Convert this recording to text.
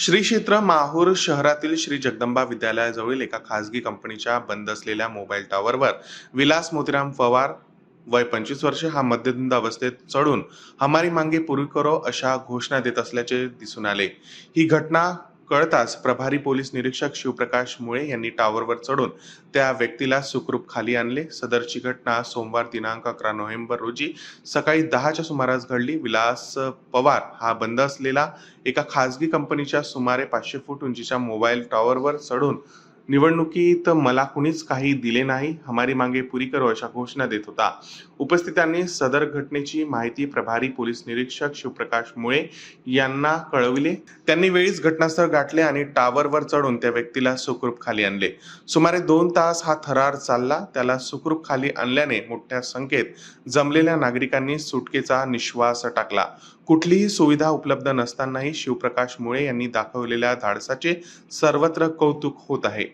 श्री क्षेत्र माहूर शहरातील श्री जगदंबा विद्यालयाजवळील एका खासगी कंपनीच्या बंद असलेल्या मोबाईल टॉवरवर विलास मोतीराम पवार वय पंचवीस वर्षे हा मध्यधुंद अवस्थेत चढून हमारी मांगे पूर्वी करो अशा घोषणा देत असल्याचे दिसून आले. ही घटना कळताच प्रभारी पोलीस निरीक्षक शिवप्रकाश मुळे यांनी टॉवरवर चढून त्या व्यक्तीला सुखरूप खाली आणले. सदरची घटना सोमवार दिनांक अकरा नोव्हेंबर रोजी सकाळी दहाच्या सुमारास घडली. विलास पवार हा बंद असलेला एका खासगी कंपनीच्या सुमारे पाचशे फूट उंचीच्या मोबाईल टॉवरवर चढून निवडणुकीत मला कुणीच काही दिले नाही. हमारी मागे पुरी करो अशा घोषणा देत होता. उपस्थितांनी सदर घटनेची माहिती प्रभारी पोलीस निरीक्षक शिवप्रकाश मुळे यांना कळविले. त्यांनी वेळीच घटनास्थळ गाठले आणि टावरवर चढून त्या व्यक्तीला सुखरूप खाली आणले. सुमारे दोन तास हा थरार चालला. त्याला सुखरूप खाली आणल्याने मोठ्या संख्येत जमलेल्या नागरिकांनी सुटकेचा निश्वास टाकला. कुठलीही सुविधा उपलब्ध नसतानाही शिवप्रकाश मुळे यांनी दाखवलेल्या धाडसाचे सर्वत्र कौतुक होत आहे.